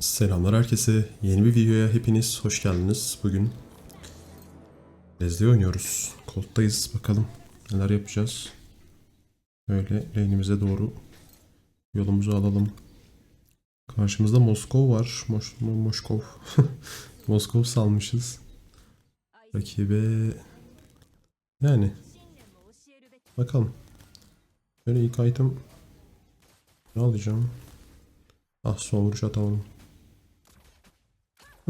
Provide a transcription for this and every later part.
Selamlar herkese. Yeni bir videoya hepiniz hoş geldiniz. Bugün Leslie oynuyoruz. Colt'tayız. Bakalım neler yapacağız. Böyle lane'imize doğru yolumuzu alalım. Karşımızda Moskov var. Moş, Mo- Moskov. Salmışız. Rakibe yani bakalım. Böyle ilk item ne alacağım? Ah son vuruş atamadım.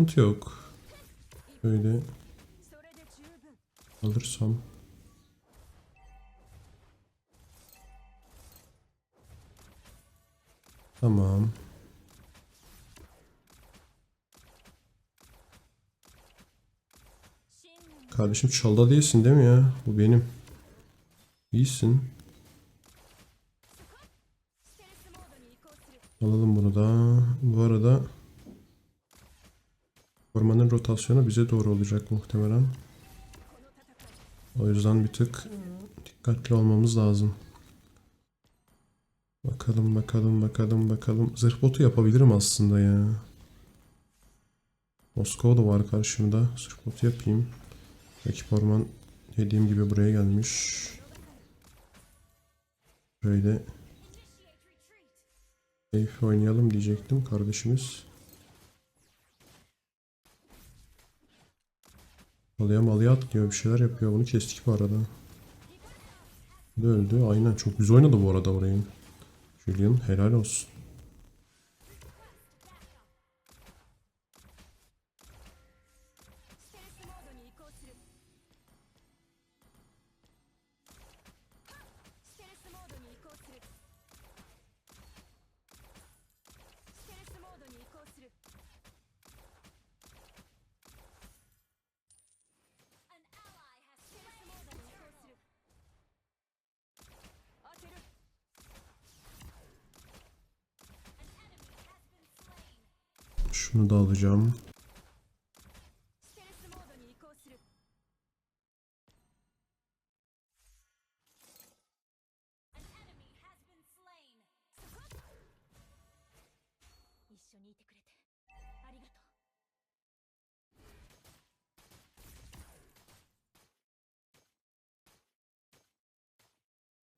Sıkıntı yok. Böyle alırsam. Tamam. Kardeşim çalda değilsin değil mi ya? Bu benim. İyisin. Alalım bunu da. Bu arada ormanın rotasyonu bize doğru olacak muhtemelen. O yüzden bir tık dikkatli olmamız lazım. Bakalım bakalım bakalım bakalım. Zırh botu yapabilirim aslında ya. Moskova da var karşımda. Zırh botu yapayım. Rakip orman dediğim gibi buraya gelmiş. Böyle Safe oynayalım diyecektim kardeşimiz. Malıya malıya atlıyor bir şeyler yapıyor. Bunu kestik bu arada. Bu da öldü. Aynen çok güzel oynadı bu arada orayı. Julian helal olsun. Şunu da alacağım.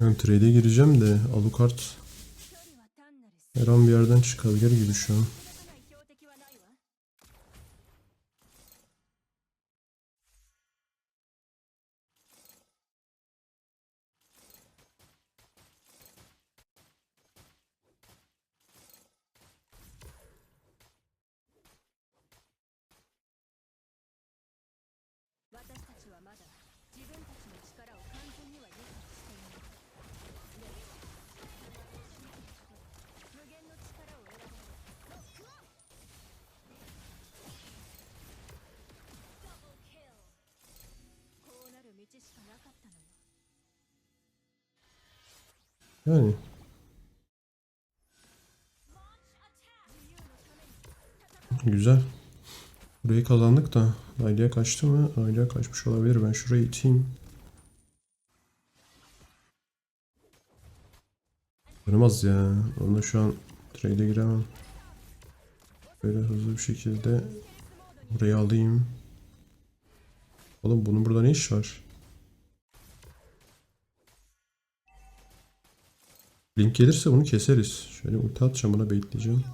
Ben trade'e gireceğim de Alucard her an bir yerden çıkabilir gibi şu an. Yani güzel. Burayı kazandık da Aylığa kaçtı mı? Aylığa kaçmış olabilir. Ben şurayı iteyim. Yaramaz ya. Onunla şu an trade'e giremem. Böyle hızlı bir şekilde burayı alayım. Oğlum bunun burada ne iş var? Link gelirse bunu keseriz. Şöyle ulti atacağım buna baitleyeceğim.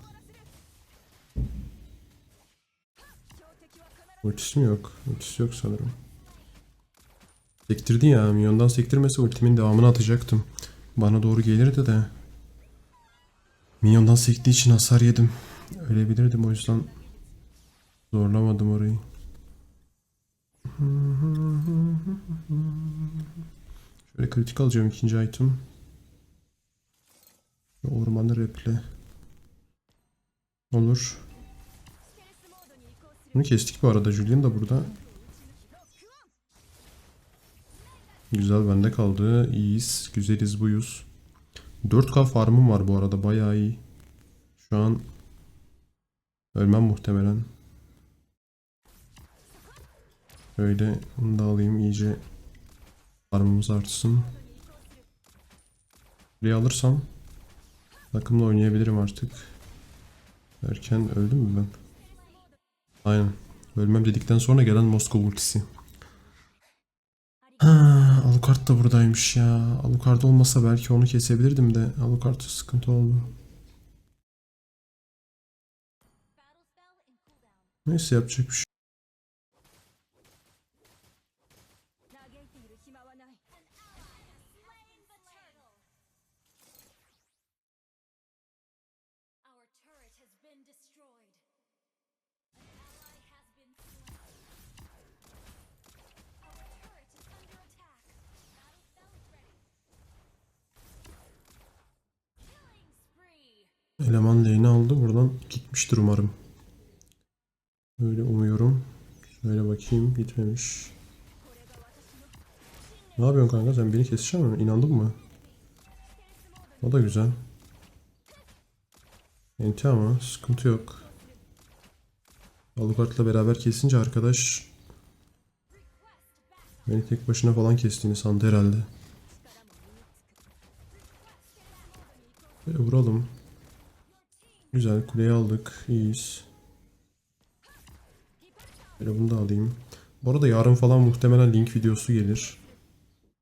Ultisi mi yok? Ultisi yok sanırım. Sektirdi ya. Minyondan sektirmese ultimin devamını atacaktım. Bana doğru gelirdi de. Minyondan sektiği için hasar yedim. Ölebilirdim o yüzden zorlamadım orayı. Şöyle kritik alacağım ikinci item. Ormanı reple. Olur. Bunu kestik bu arada. Julian da burada. Güzel bende kaldı. İyiyiz. Güzeliz buyuz. 4K farmım var bu arada. Bayağı iyi. Şu an ölmem muhtemelen. Öyle bunu da alayım iyice farmımız artsın. Burayı alırsam takımla oynayabilirim artık. Erken öldüm mü ben? Aynen. Ölmem dedikten sonra gelen Moskova ultisi. Ha, Alucard da buradaymış ya. Alucard olmasa belki onu kesebilirdim de Alucard sıkıntı oldu. Neyse yapacak bir şey. Been destroyed. An ally has been slain. Our turret is under attack. Battle spell ready. Killing spree. Eleman lane'i aldı. Buradan gitmiştir umarım. Öyle umuyorum. Şöyle bakayım. Gitmemiş. Ne yapıyorsun kanka? Sen beni keseceksin mi? İnandın mı? O da güzel. Enti ama sıkıntı yok. Alucard'la beraber kesince arkadaş beni tek başına falan kestiğini sandı herhalde. Böyle vuralım. Güzel kuleyi aldık. İyiyiz. Böyle bunu da alayım. Bu arada yarın falan muhtemelen link videosu gelir.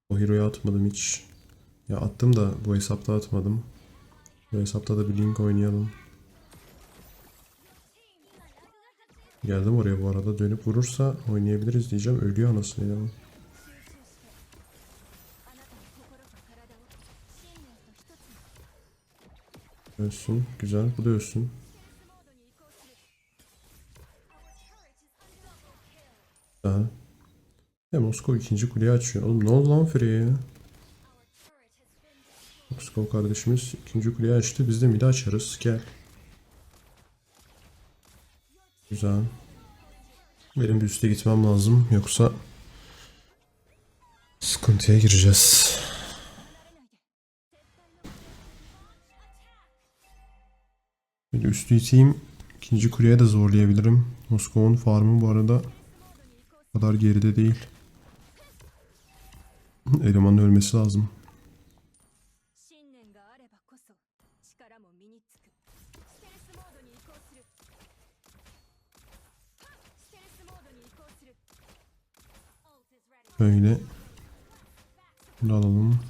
O hero'ya atmadım hiç. Ya attım da bu hesapta atmadım. Bu hesapta da bir link oynayalım. Geldim oraya bu arada. Dönüp vurursa oynayabiliriz diyeceğim. Ölüyor anasını ya. Ölsün. Güzel. Bu da ölsün. Ya Moskova ikinci kuleyi açıyor. Oğlum ne oldu lan Frey'e ya? Moskova kardeşimiz ikinci kuleyi açtı. Biz de midi açarız. Gel. Güzel. Benim bir üste gitmem lazım. Yoksa sıkıntıya gireceğiz. Bir üstü iteyim. İkinci kuleye de zorlayabilirim. Moskova'nın farmı bu arada kadar geride değil. Elemanın ölmesi lazım. Şöyle. Bunu alalım.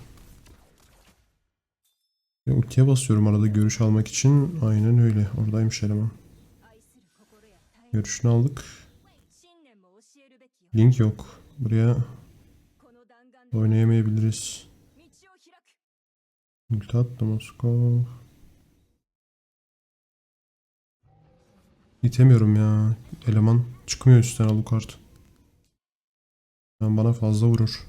Ve ultiye basıyorum arada görüş almak için. Aynen öyle. Oradaymış eleman. Görüşünü aldık. Link yok. Buraya oynayamayabiliriz. Ulti attı İtemiyorum ya. Eleman çıkmıyor üstten Alucard. Ben bana fazla vurur.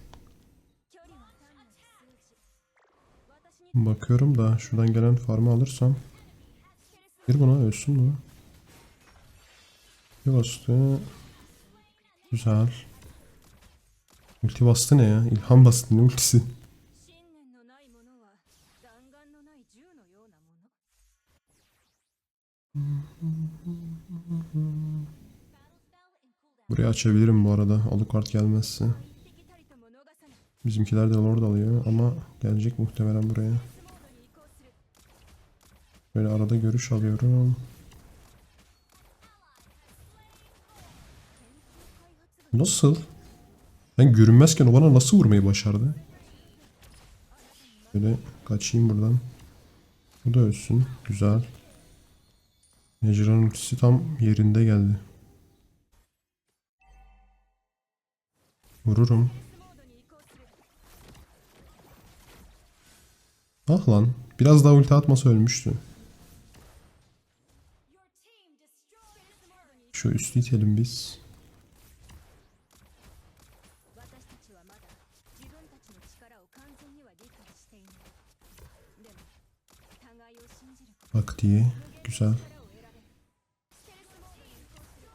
Bakıyorum da şuradan gelen farmı alırsam. Bir buna ölsün mü? Ulti bastı. Güzel. Ulti bastı ne ya? İlham bastı ne ultisi? Burayı açabilirim bu arada. Alucard gelmezse. Bizimkiler de Lord alıyor ama gelecek muhtemelen buraya. Böyle arada görüş alıyorum. Nasıl? Ben görünmezken o bana nasıl vurmayı başardı? Böyle kaçayım buradan. Bu da ölsün. Güzel. Mecra'nın ultisi tam yerinde geldi. Vururum. Ah lan. Biraz daha ulti atmasa ölmüştü. Şu üstü itelim biz. Bak diye. Güzel.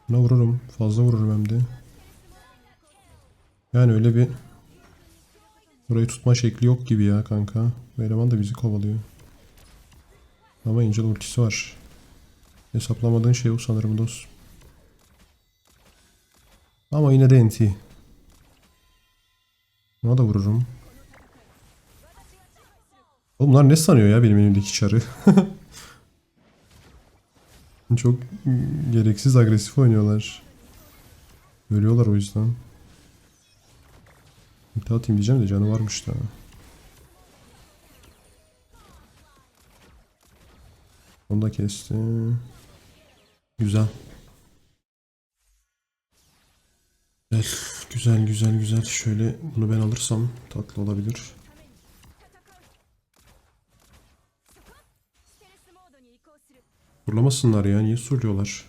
Buna vururum. Fazla vururum hem de. Yani öyle bir burayı tutma şekli yok gibi ya kanka. Bu eleman da bizi kovalıyor. Ama Angel ultisi var. Hesaplamadığın şey o sanırım dost. Ama yine de NT. Buna da vururum. Oğlum bunlar ne sanıyor ya benim elimdeki çarı? Çok gereksiz agresif oynuyorlar. Ölüyorlar o yüzden. İptal atayım diyeceğim de canı varmış da. Onu da kestim. Güzel. Güzel, güzel, güzel, güzel. Şöyle bunu ben alırsam tatlı olabilir. Surlamasınlar ya. Niye surluyorlar?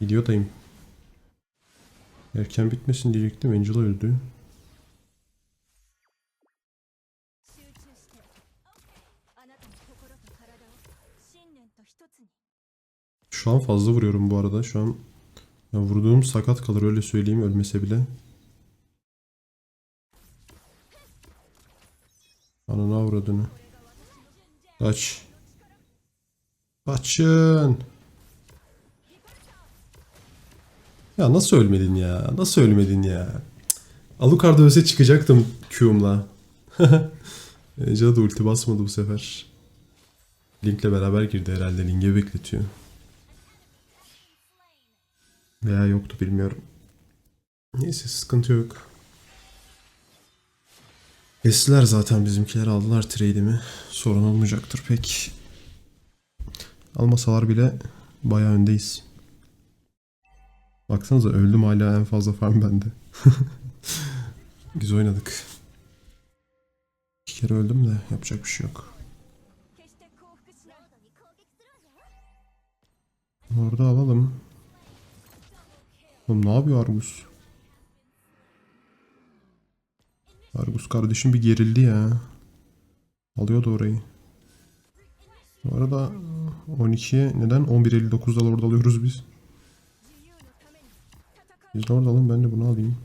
Gidiyordayım. Erken bitmesin diyecektim. Angela öldü. Şu an fazla vuruyorum bu arada. Şu an ya vurduğum sakat kalır öyle söyleyeyim ölmese bile. Ananı avradını. Kaç. Kaçın. Ya nasıl ölmedin ya? Nasıl ölmedin ya? Cık. Alucard ölse çıkacaktım Q'umla. Angela da ulti basmadı bu sefer. Link'le beraber girdi herhalde. Link'e bekletiyor. Veya yoktu bilmiyorum. Neyse sıkıntı yok. Kestiler zaten bizimkiler aldılar trade'imi. Sorun olmayacaktır pek. Almasalar bile baya öndeyiz. Baksanıza öldüm hala en fazla farm bende. Biz oynadık. İki kere öldüm de yapacak bir şey yok. Orada alalım. Oğlum ne yapıyor Argus? Argus kardeşim bir gerildi ya. Alıyordu orayı. Bu arada 12'ye neden 11.59'da orada alıyoruz biz? Biz de orada alalım ben de bunu alayım.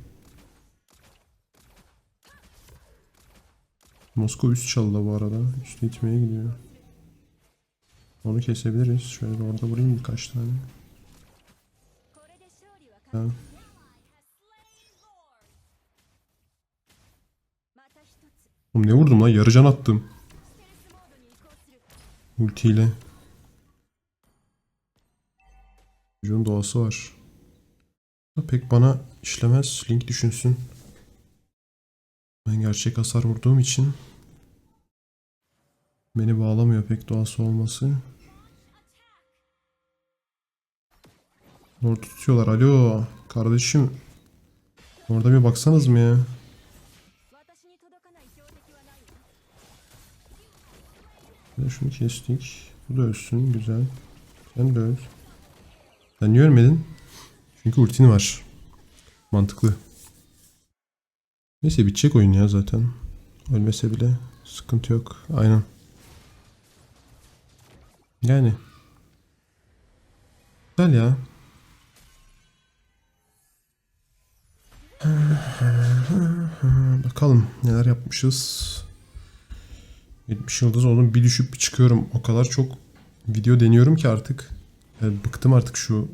Moskova üst çalıda bu arada. Üstü itmeye gidiyor. Onu kesebiliriz. Şöyle orada vurayım birkaç tane. Oğlum ne vurdum lan? Yarı can attım. Ultiyle. Çocuğun doğası var. Pek bana işlemez. Link düşünsün. Ben gerçek hasar vurduğum için beni bağlamıyor pek doğası olması. Nur tutuyorlar. Alo kardeşim. Orada bir baksanız mı ya? Şunu kestik. Bu da ölsün. Güzel. Sen de öl. Sen niye ölmedin? Çünkü ultin var. Mantıklı. Neyse bitecek oyun ya zaten. Ölmese bile sıkıntı yok. Aynen. Yani. Güzel ya. Bakalım neler yapmışız. 70 yıldız oldum. Bir düşüp bir çıkıyorum. O kadar çok video deniyorum ki artık. Yani bıktım artık şu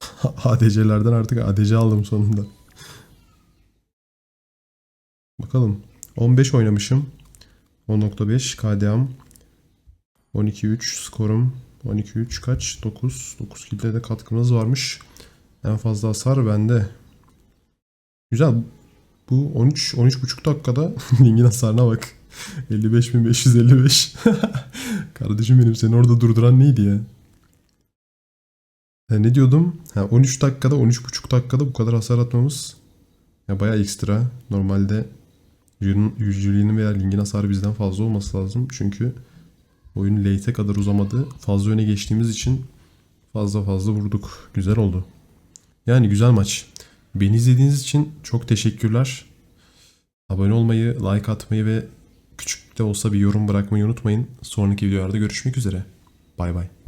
ADC'lerden artık ADC aldım sonunda. Bakalım. 15 oynamışım. 10.5 KDA'm. 12.3 skorum. 12.3 kaç? 9. 9 kilde de katkımız varmış. En fazla hasar bende. Güzel. Bu 13 13.5 dakikada Link'in hasarına bak. 55.555. Kardeşim benim seni orada durduran neydi ya? Ya ne diyordum? Ha, 13 dakikada 13.5 dakikada bu kadar hasar atmamız ya bayağı ekstra. Normalde Jul- Julian'ın veya Link'in hasarı bizden fazla olması lazım. Çünkü oyun late'e kadar uzamadı. Fazla öne geçtiğimiz için fazla fazla vurduk. Güzel oldu. Yani güzel maç. Beni izlediğiniz için çok teşekkürler. Abone olmayı, like atmayı ve küçük de olsa bir yorum bırakmayı unutmayın. Sonraki videolarda görüşmek üzere. Bay bay.